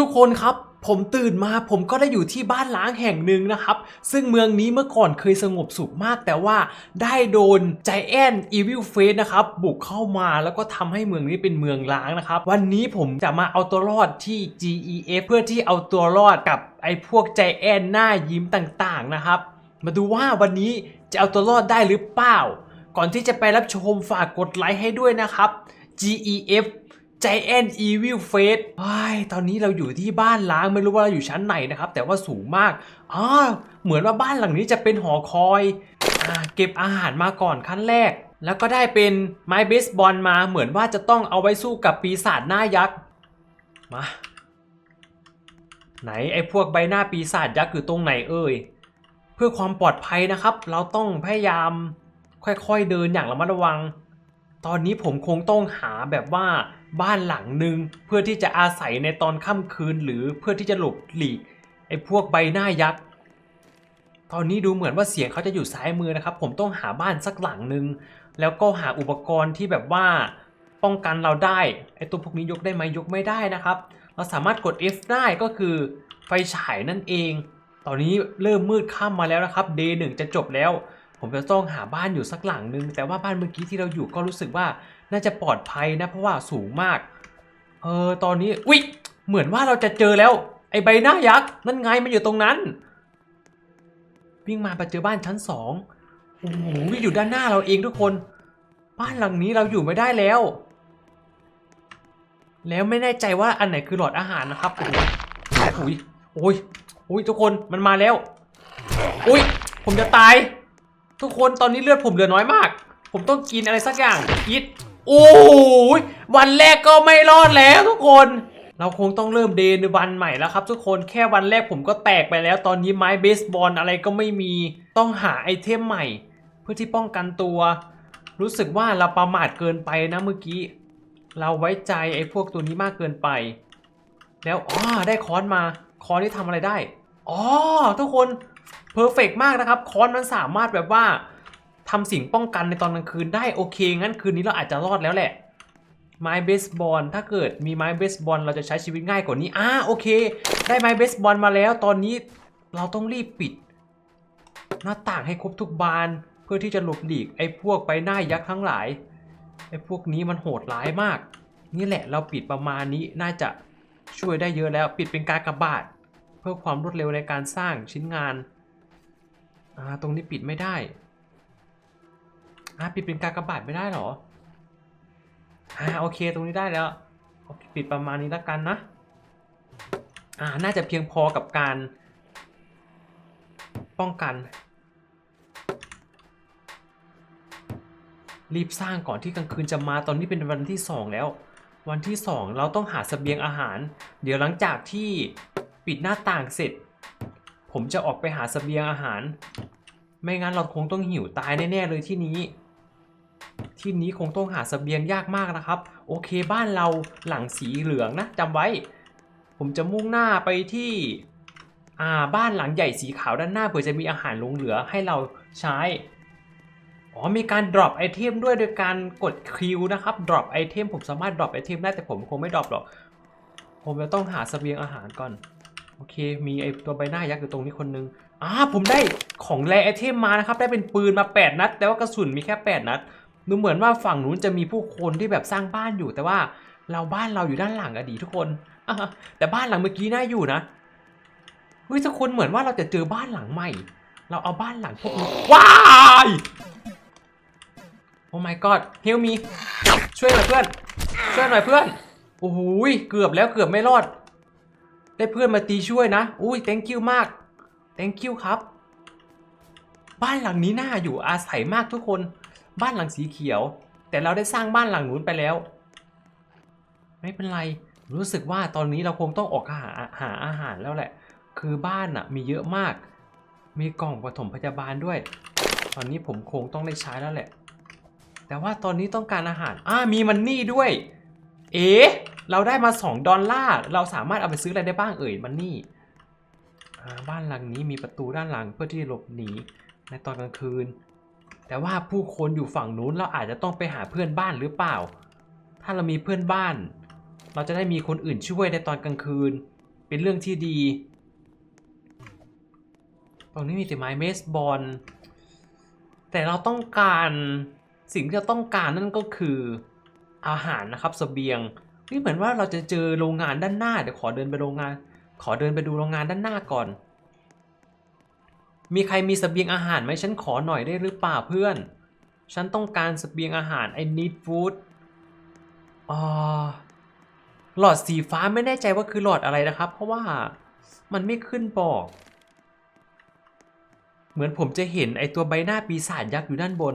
ทุกคนครับผมตื่นมาผมก็ได้อยู่ที่บ้านล้างแห่งหนึ่งนะครับ ซึ่งเมืองนี้เมื่อก่อนเคยสงบสุขมาก แต่ว่าได้โดนใจแอนอีวิลเฟสนะครับ บุกเข้ามาแล้วก็ทำให้เมืองนี้เป็นเมืองล้างนะครับ วันนี้ผมจะมาเอาตัวรอดที่ GEF เพื่อที่เอาตัวรอดกับไอ้พวกใจแอนหน้ายิ้มต่างๆนะครับ มาดูว่าวันนี้จะเอาตัวรอดได้หรือเปล่า ก่อนที่จะไปรับชมฝากกดไลค์ให้ด้วยนะครับ GEF Giant Evil Face ไอ้ตอนนี้เราอยู่ที่บ้านล้างไม่รู้ว่าเราอยู่ชั้นไหนนะครับ แต่ว่าสูงมากอ๋อเหมือนว่าบ้านหลังนี้จะเป็นหอคอยอ่าเก็บอาหารมาก่อนขั้นแรก แล้วก็ได้เป็นไม้เบสบอลมาเหมือนว่าจะต้องเอาไว้สู้กับปีศาจหน้ายักษ์ มา ไหนไอ้พวกใบหน้าปีศาจยักษ์อยู่ตรงไหนเอ่ย เพื่อความปลอดภัยนะครับ เราต้องพยายามค่อยๆเดินอย่างระมัดระวัง ตอนนี้ผมคงต้องหาแบบว่า บ้านหลังหนึ่งเพื่อที่จะอาศัยในตอนค่ำคืนหรือเพื่อที่จะหลบหลีกไอ้พวกใบหน้ายักษ์ตอนนี้ดูเหมือนว่าเสียงเขาจะอยู่ซ้ายมือนะครับ ผมต้องหาบ้านสักหลังหนึ่งแล้วก็หาอุปกรณ์ที่แบบว่าป้องกันเราได้ไอ้ตัวพวกนี้ยกได้ไหมยกไม่ได้นะครับ เราสามารถกด F ได้ก็คือไฟฉายนั่นเอง ตอนนี้เริ่มมืดค่ำมาแล้วนะครับ Day หนึ่งจะจบแล้ว ผมจะต้องหาบ้านอยู่สักหลังนึง แต่ว่าบ้านเมื่อกี้ที่เราอยู่ก็รู้สึกว่าน่าจะปลอดภัยนะ เพราะว่าสูงมาก เออตอนนี้อุ๊ยเหมือนว่าเราจะเจอแล้ว ไอ้ใบหน้ายักษ์นั่นไงมันอยู่ตรงนั้น วิ่งมาไปเจอบ้านชั้นสองโอ้โหอยู่ด้านหน้าเราเองทุกคน บ้านหลังนี้เราอยู่ไม่ได้แล้ว แล้วไม่แน่ใจว่าอันไหนคือหลอดอาหารนะครับโอ้โหโอ้ยโอ้ยโอ้ยทุกคนมันมาแล้วอุ้ยผมจะตาย ทุกคนตอนนี้เลือดผมเหลือน้อยมาก ผมต้องกินอะไรสักอย่างกินโอ้ยวันแรกก็ไม่รอดแล้วทุกคน เราคงต้องเริ่มเดนวันใหม่แล้วครับ ทุกคนแค่วันแรกผมก็แตกไปแล้ว ตอนนี้ไม้เบสบอลอะไรก็ไม่มีต้องหาไอเทมใหม่ เพื่อที่ป้องกันตัว รู้สึกว่าเราประมาทเกินไปนะเมื่อกี้ เราไว้ใจไอ้พวกตัวนี้มากเกินไป แล้วอ๋อได้ค้อนมาค้อนที่ทำอะไรได้อ๋อทุกคน เพอร์เฟกมากนะครับค้อนมันสามารถแบบว่าทำสิ่งป้องกันในตอนกลางคืนได้โอเค งั้นคืนนี้เราอาจจะรอดแล้วแหละไม้เบสบอลถ้าเกิดมีไม้เบสบอลเราจะใช้ชีวิตง่ายกว่านี้อ่าโอเค ได้ไม้เบสบอลมาแล้ว ตอนนี้เราต้องรีบปิด หน้าต่างให้ครบทุกบาน เพื่อที่จะหลบหลีกไอ้พวกไปหน้ายักษ์ทั้งหลายไอ้พวกนี้มันโหดร้ายมาก นี่แหละเราปิดประมาณนี้น่าจะช่วยได้เยอะแล้ว ปิดเป็นการกระบาด เพื่อความรวดเร็วในการสร้างชิ้นงาน อ่าตรงนี้ปิดไม่ได้อ่าปิดเป็นการกระบาดไม่ได้เหรออ่าโอเคตรงนี้ได้แล้วปิดประมาณนี้แล้วกันนะอ่าน่าจะเพียงพอกับการป้องกัน รีบสร้างก่อนที่กลางคืนจะมาตอนนี้เป็นวันที่ 2 แล้ว วันที่ 2 เราต้องหาสเสบียงอาหาร เดี๋ยวหลังจากที่ปิดหน้าต่างเสร็จ ผมจะออกไปหาสเสบียงอาหาร ไม่งั้นเราคงต้องหิวตายแน่ๆเลยที่นี้ ที่นี้คงต้องหาสเสบียงยากมากนะครับ โอเคบ้านเราหลังสีเหลืองนะจำไว้ ผมจะมุ่งหน้าไปที่อ่าบ้านหลังใหญ่สีขาวด้านหน้าเผื่อจะมีอาหารหลงเหลือให้เราใช้ อ๋อมีการ drop ไอเทมด้วยโดยการกดคิวนะครับ drop ไอเทมผมสามารถ drop ไอเทมได้แต่ผมคงไม่ drop หรอก ผมจะต้องหาสเสบียงอาหารก่อน โอเค มีไอตัวใบหน้ายักษ์อยู่ตรงนี้คนนึงอ่าผมได้ของแรไอเทมมานะครับ ได้เป็นปืนมา 8 นัด แต่ว่ากระสุนมีแค่ 8 นัด ดูเหมือนว่าฝั่งนู้นจะมีผู้คนที่แบบสร้างบ้านอยู่ แต่ว่าเราบ้านเราอยู่ด้านหลังอดีทุกคน แต่บ้านหลังเมื่อกี้น่าอยู่นะ เฮ้ยทุกคนเหมือนว่าเราจะเจอบ้านหลังใหม่ เราเอาบ้านหลังพวกนี้ว้ายโอ้ my god help me ช่วยหน่อยเพื่อน ช่วยหน่อยเพื่อน โอ้โหยเกือบแล้วเกือบไม่รอด ได้เพื่อนมาตีช่วยนะ อุ้ย thank you มาก thank you ครับ บ้านหลังนี้น่าอยู่อาศัยมากทุกคน บ้านหลังสีเขียว แต่เราได้สร้างบ้านหลังนู้นไปแล้ว ไม่เป็นไร รู้สึกว่าตอนนี้เราคงต้องออกหาหาอาหารแล้วแหละ คือบ้านอะมีเยอะมาก มีกล่องปฐมพยาบาลด้วย ตอนนี้ผมคงต้องได้ใช้แล้วแหละ แต่ว่าตอนนี้ต้องการอาหาร อ่ามีมันนี่ด้วย เอ๊ะ เราได้มา 2 ดอลลาร์ เราสามารถเอาไปซื้ออะไรได้บ้างเอ่ยมันนี่ บ้านหลังนี้มีประตูด้านหลังเพื่อที่หลบหนีในตอนกลางคืน แต่ว่าผู้คนอยู่ฝั่งนู้นเราอาจจะต้องไปหาเพื่อนบ้านหรือเปล่า ถ้าเรามีเพื่อนบ้าน เราจะได้มีคนอื่นช่วยในตอนกลางคืน เป็นเรื่องที่ดี ตรงนี้มีแต่ไม้เมสบอล แต่เราต้องการสิ่งที่เราต้องการนั่นก็คืออาหารนะครับเสบียง นี่เหมือนว่าเราจะเจอโรงงานด้านหน้าเดี๋ยวขอเดินไปโรงงาน ขอเดินไปดูโรงงานด้านหน้าก่อน มีใครมีเสบียงอาหารไหมฉันขอหน่อยได้หรือเปล่าเพื่อน ฉันต้องการเสบียงอาหาร I need food อ่าหลอดสีฟ้าไม่แน่ใจว่าคือหลอดอะไรนะครับ เพราะว่ามันไม่ขึ้นบอก เหมือนผมจะเห็นไอตัวใบหน้าปีศาจยักษ์อยู่ด้านบน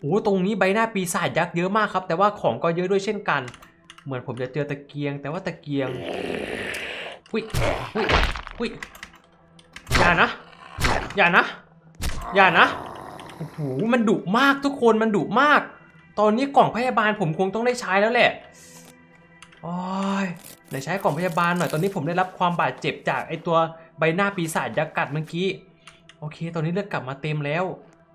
โอ้ตรงนี้ใบหน้าปีศาจยักษ์เยอะมากครับ แต่ว่าของก็เยอะด้วยเช่นกัน เหมือนผมจะเจอตะเกียง แต่ว่าตะเกียงหุยหุยหุยอย่านะ อย่านะ อย่านะโอ้โหมันดุมากทุกคนมันดุมาก ตอนนี้กล่องพยาบาลผมคงต้องได้ใช้แล้วแหละโอ้ยไหนใช้กล่องพยาบาลหน่อยตอนนี้ผมได้รับความบาดเจ็บจากไอตัวใบหน้าปีศาจยักษ์กัดเมื่อกี้ โอเค ตอนนี้เลือดกลับมาเต็มแล้ว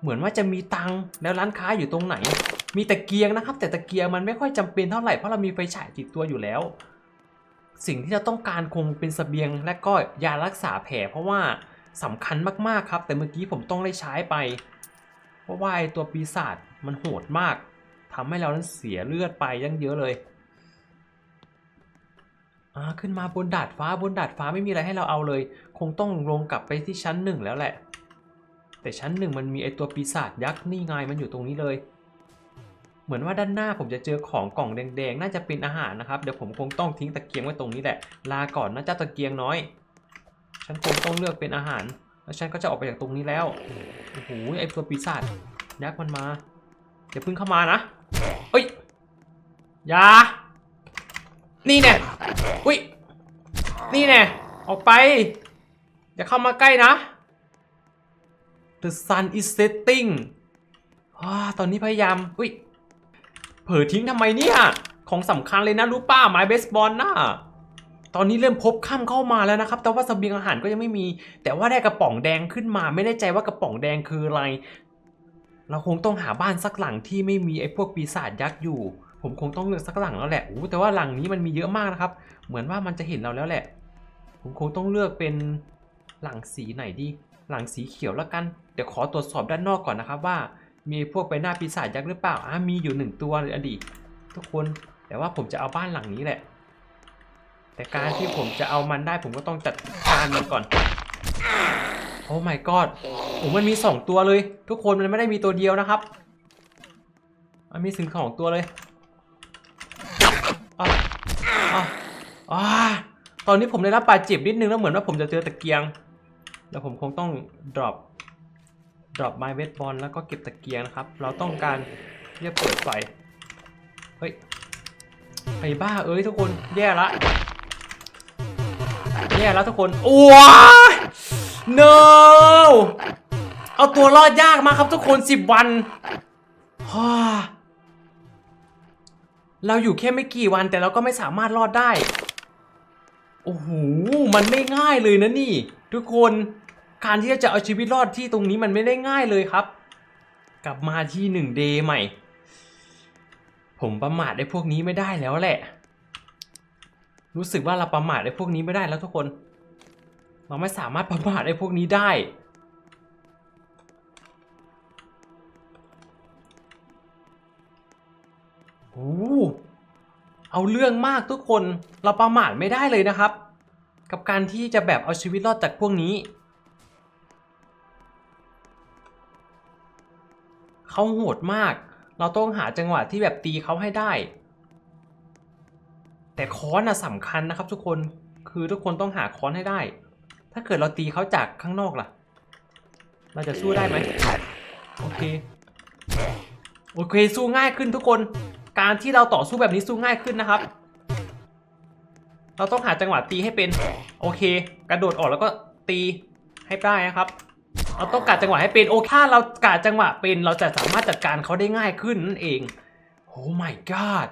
เหมือนว่าจะมีตังค์แล้วร้านค้าอยู่ตรงไหน มีตะเกียงนะครับ แต่ตะเกียงมันไม่ค่อยจำเป็นเท่าไหร่เพราะเรามีไฟฉายติดตัวอยู่แล้ว สิ่งที่เราต้องการคงเป็นเสบียงและก็ยารักษาแผลเพราะว่าสำคัญมากๆครับ แต่เมื่อกี้ผมต้องได้ใช้ไป เพราะว่าไอตัวปีศาจมันโหดมากทำให้เรานั้นเสียเลือดไปยังเยอะเลยอ่าขึ้นมาบนดาดฟ้าบนดาดฟ้าไม่มีอะไรให้เราเอาเลย คงต้องลงกลับไปที่ชั้นหนึ่งแล้วแหละ แต่ชั้นหนึ่งมันมีไอตัวปีศาจยักษ์นี่ไงมันอยู่ตรงนี้เลย เหมือนว่าด้านหน้าผมจะเจอของกล่องแดงๆ น่าจะเป็นอาหารนะครับ เดี๋ยวผมคงต้องทิ้งตะเกียงไว้ตรงนี้แหละ ลาก่อนนะเจ้าตะเกียงน้อย ฉันคงต้องเลือกเป็นอาหาร แล้วฉันก็จะออกไปจากตรงนี้แล้ว โอ้โห ไอตัวปีศาจยักษ์มันมาอย่าพิ่งเข้ามานะเฮ้ยอย่านี่แน่อุ้ย นี่แน่ออกไป อย่าเข้ามาใกล้นะ The sun is setting อ่าตอนนี้พยายาม อุ้ย เผลอทิ้งทำไมเนี่ย ของสำคัญเลยนะรู้ป้าไม้เบสบอลน่ะ ตอนนี้เริ่มพบค่ำเข้ามาแล้วนะครับ แต่ว่าเสบียงอาหารก็ยังไม่มี แต่ว่าได้กระป๋องแดงขึ้นมา ไม่แน่ใจว่ากระป๋องแดงคืออะไร เราคงต้องหาบ้านสักหลังที่ไม่มีไอ้พวกปีศาจยักษ์อยู่ ผมคงต้องเลือกสักหลังแล้วแหละอู้แต่ว่าหลังนี้มันมีเยอะมากนะครับ เหมือนว่ามันจะเห็นเราแล้วแหละ ผมคงต้องเลือกเป็นหลังสีไหนดี หลังสีเขียวแล้วกัน เดี๋ยวขอตรวจสอบด้านนอกก่อนนะครับว่า มีพวกใบหน้าปีศาจยักษ์หรือเปล่าอ่ามีอยู่หนึ่งตัวเลยอดีตทุกคนแต่ว่าผมจะเอาบ้านหลังนี้แหละ แต่การที่ผมจะเอามันได้ผมก็ต้องจัดการมันก่อนโอ้ my god โอ้มันมีสองตัวเลย ทุกคนมันไม่ได้มีตัวเดียวนะครับ มันมีถึงสองตัวเลยอะอะอะตอนนี้ผมได้รับบาดเจ็บนิดนึงแล้วเหมือนว่าผมจะเจอตะเกียง แล้วผมคงต้อง drop drop my w e t ball แล้วก็เก็บตะเกียงนะครับ เราต้องการที่จะเปิดไฟ เฮ้ยไอ้บ้าเอ้ยทุกคนแย่ละแย่แล้วทุกคนโอ้ย no เอาตัวรอดยากมากครับทุกคน10วันฮ่าเราอยู่แค่ไม่กี่วันแต่เราก็ไม่สามารถรอดได้ โอ้โห มันไม่ง่ายเลยนะนี่ ทุกคน การที่จะเอาชีวิตรอดที่ตรงนี้มันไม่ได้ง่ายเลยครับ กลับมาที่หนึ่งเดย์ใหม่ ผมประมาทไอ้พวกนี้ไม่ได้แล้วแหละ รู้สึกว่าเราประมาทไอ้พวกนี้ไม่ได้แล้วทุกคน เราไม่สามารถประมาทไอ้พวกนี้ได้โอ้เอาเรื่องมากทุกคนเราประมาทไม่ได้เลยนะครับ กับการที่จะแบบเอาชีวิตรอดจากพวกนี้ เขาโหดมาก เราต้องหาจังหวะที่แบบตีเขาให้ได้ แต่ค้อนนะสำคัญนะครับ ทุกคนคือทุกคนต้องหาค้อนให้ได้ ถ้าเกิดเราตีเขาจากข้างนอกล่ะ เราจะสู้ได้ไหมโอเคโอเคสู้ง่ายขึ้นทุกคน การที่เราต่อสู้แบบนี้สู้ง่ายขึ้นนะครับ เราต้องหาจังหวะตีให้เป็น โอเค กระโดดออกแล้วก็ตีให้ได้นะครับ เราต้องกะจังหวะให้เป็นโอเคถ้าเรากะจังหวะเป็นเราจะสามารถจัดการเขาได้ง่ายขึ้นนั่นเองโอ้ my god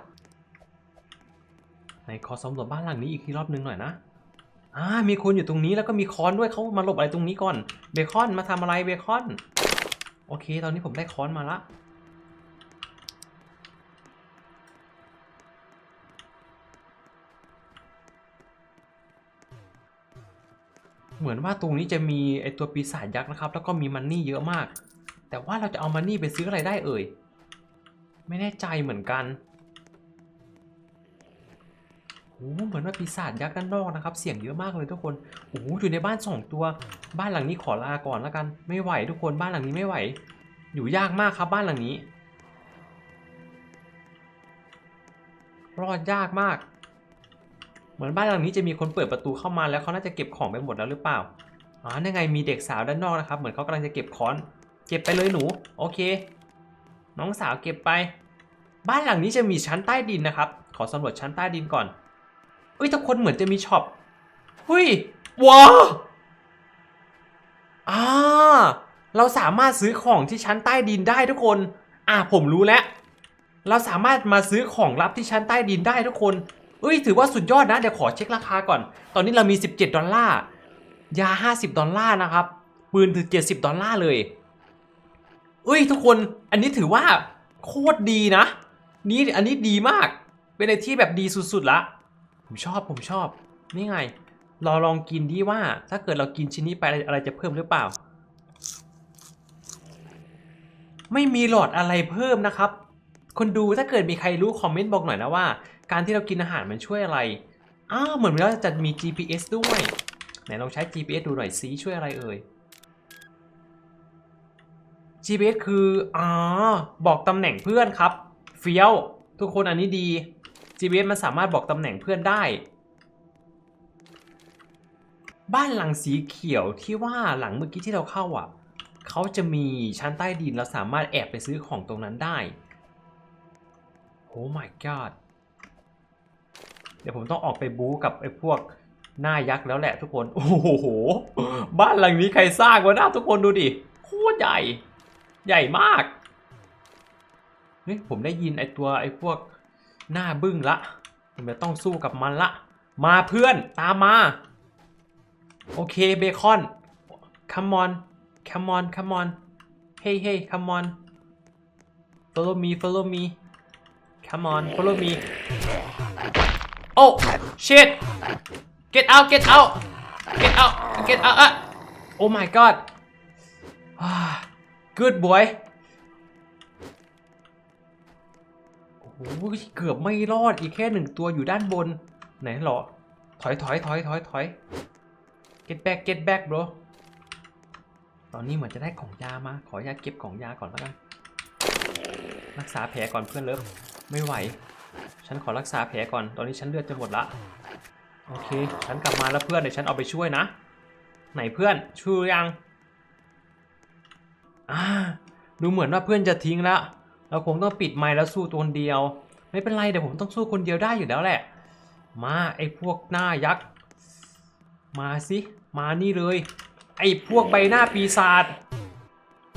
ในคอสำรวจบ้านหลังนี้อีกทีรอบนึงหน่อยนะอ่ามีคนอยู่ตรงนี้แล้วก็มีค้อนด้วยเขามาหลบอะไรตรงนี้ก่อนเบคอนมาทำอะไรเบคอน โอเค ตอนนี้ผมได้ค้อนมาละ เหมือนว่าตรงนี้จะมีไอตัวปีศาจยักษ์นะครับ แล้วก็มีมันนี่เยอะมาก แต่ว่าเราจะเอามันนี่ไปซื้ออะไรได้เอ่ย ไม่แน่ใจเหมือนกันโอ้เหมือนว่าปีศาจยักษ์ด้านนอกนะครับ เสียงเยอะมากเลยทุกคนโอ้อยู่ในบ้านสองตัว บ้านหลังนี้ขอลาก่อนแล้วกัน ไม่ไหวทุกคนบ้านหลังนี้ไม่ไหว อยู่ยากมากครับบ้านหลังนี้ รอดยากมาก เหมือนบ้านหลังนี้จะมีคนเปิดประตูเข้ามาแล้วเขาน่าจะเก็บของไปหมดแล้วหรือเปล่าอ๋อนั่นไงมีเด็กสาวด้านนอกนะครับ เหมือนเขากำลังจะเก็บค้อนเก็บไปเลยหนู โอเค น้องสาวเก็บไป บ้านหลังนี้จะมีชั้นใต้ดินนะครับ ขอสำรวจชั้นใต้ดินก่อนเอ้ยทุกคนเหมือนจะมีช็อปเฮ้ยว้าอ่าเราสามารถซื้อของที่ชั้นใต้ดินได้ทุกคน อ่าผมรู้แล้ว เราสามารถมาซื้อของลับที่ชั้นใต้ดินได้ทุกคน เอ้ยถือว่าสุดยอดนะ เดี๋ยวขอเช็คราคาก่อน ตอนนี้เรามี 17 ดอลลาร์ ยา 50 ดอลลาร์นะครับ ปืนถึง70 ดอลลาร์เลยเอ้ยทุกคน อันนี้ถือว่าโคตรดีนะ นี่อันนี้ดีมาก เป็นอะไรที่แบบดีสุดๆละ ผมชอบผมชอบ นี่ไงราลองกินดีว่า ถ้าเกิดเรากินชิ้นนี้ไปอะไรอะไรจะเพิ่มหรือเปล่า ไม่มีหลอดอะไรเพิ่มนะครับ คนดูถ้าเกิดมีใครรู้คอมเมนต์บอกหน่อยนะว่า การที่เรากินอาหารมันช่วยอะไร อ้าวเหมือนว่าจะมี GPS ด้วยไหนลองใช้ GPS ดูหน่อยซิช่วยอะไรเอ่ย GPS คืออ๋อบอกตำแหน่งเพื่อนครับ เฟี้ยว ทุกคนอันนี้ดี GPS มันสามารถบอกตำแหน่งเพื่อนได้ บ้านหลังสีเขียวที่ว่าหลังเมื่อกี้ที่เราเข้าอะเขาจะมีชั้นใต้ดินเราสามารถแอบไปซื้อของตรงนั้นได้ โอ้ my god เดี๋ยวผมต้องออกไปบู๊กับไอ้พวกหน้ายักษ์แล้วแหละทุกคน โอ้โห บ้านหลังนี้ใครสร้างวะนะทุกคนดูดิ โคตรใหญ่ ใหญ่มาก เฮ้ยผมได้ยินไอ้ตัวไอ้พวกหน้าบึ้งละ ผมจะต้องสู้กับมันละ มาเพื่อนตามมา โอเคเบคอน come on come on come on hey hey come on follow me follow me come on follow me oh shit get out get out get out get out อะ oh my god Ah, good boy โอ้โหเกือบไม่รอดอีกแค่หนึ่งตัวอยู่ด้านบน ไหนหรอ ถอยถอยถอยถอยถอย get back get back bro ตอนนี้เหมือนจะได้ของยามา ขออนุญาตเก็บของยาก่อนแล้วกัน รักษาแผลก่อนเพื่อนเลิฟ ไม่ไหว ฉันขอรักษาแผลก่อน ตอนนี้ฉันเลือดจะหมดละ โอเค ฉันกลับมาแล้วเพื่อนเดี๋ยวฉันเอาไปช่วยนะ ไหนเพื่อนช่วยยังอาดูเหมือนว่าเพื่อนจะทิ้งล้วเราคงต้องปิดไมค์แล้วสู้ตัวคนเดียว ไม่เป็นไรเดี๋ยวผมต้องสู้คนเดียวได้อยู่แล้วแหละ มาไอ้พวกหน้ายักษ์ มาสิมานี่เลย ไอ้พวกใบหน้าปีศาจ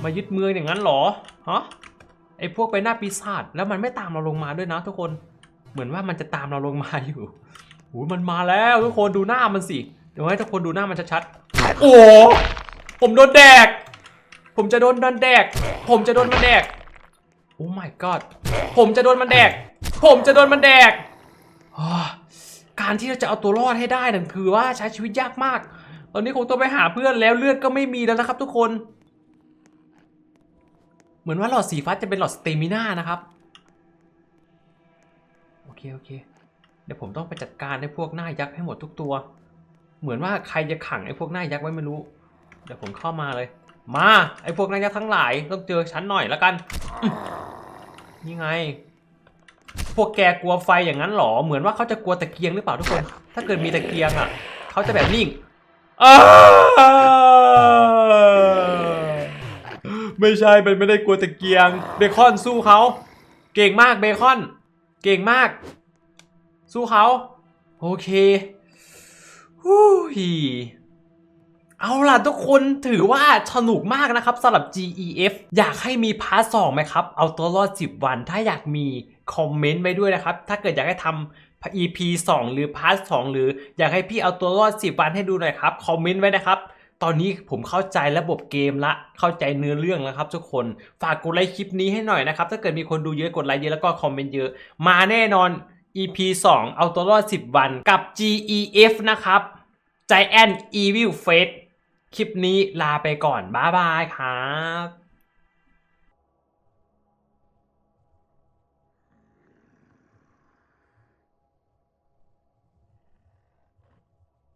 มายึดเมืองอย่างนั้นหรอฮะ ไอ้พวกใบหน้าปีศาจแล้วมันไม่ตามเราลงมาด้วยนะทุกคนเหมือนว่ามันจะตามเราลงมาอยู่โอ้ยมันมาแล้วทุกคนดูหน้ามันสิเดี๋ยวให้ทุกคนดูหน้ามันชัดๆโอ้ผมโดนแดก ผมจะโดนดันแดก ผมจะโดนมันแดกโอ้ my god ผมจะโดนมันแดก ผมจะโดนมันแดกการที่เราจะเอาตัวรอดให้ได้นั่นคือว่าใช้ชีวิตยากมาก ตอนนี้คงต้องไปหาเพื่อนแล้วเลือดก็ไม่มีแล้วนะครับทุกคน เหมือนว่าหลอดสีฟ้าจะเป็นหลอดสเตมิน่านะครับ โอเค โอเค เดี๋ยวผมต้องไปจัดการไอ้พวกหน้ายักษ์ให้หมดทุกตัว เหมือนว่าใครจะขังไอ้พวกหน้ายักษ์ไว้ไม่รู้ เดี๋ยวผมเข้ามาเลย มาไอ้พวกหน้ายักษ์ทั้งหลายต้องเจอฉันหน่อยแล้วกัน นี่ไง พวกแกกลัวไฟอย่างนั้นเหรอ เหมือนว่าเขาจะกลัวตะเกียงหรือเปล่าทุกคน ถ้าเกิดมีตะเกียงอะ เขาจะแบบนิ่งอ้าว ไม่ใช่เป็นไม่ได้กลัวตะเกียง เบคอนสู้เขา เก่งมากเบคอน เก่งมาก สู้เขา โอเคฮู้ฮีเอาล่ะทุกคนถือว่าสนุกมากนะครับสำหรับ GEF อยากให้มีพาร์ทสองไหมครับ เอาตัวรอด 10 วัน ถ้าอยากมีคอมเมนต์ไว้ด้วยนะครับ ถ้าเกิดอยากให้ทำ EP 2 หรือพาร์ท2หรืออยากให้พี่เอาตัวรอด 10 วันให้ดูหน่อยครับ คอมเมนต์ไว้นะครับ ตอนนี้ผมเข้าใจระบบเกมละ เข้าใจเนื้อเรื่องแล้วครับทุกคน ฝากกดไลค์คลิปนี้ให้หน่อยนะครับ ถ้าเกิดมีคนดูเยอะกดไลค์เยอะแล้วก็คอมเมนต์เยอะ มาแน่นอน EP 2 เอาตัวรอด 10 วันกับ GEF นะครับ Giant Evil Fate คลิปนี้ลาไปก่อน บ๊ายบายครับ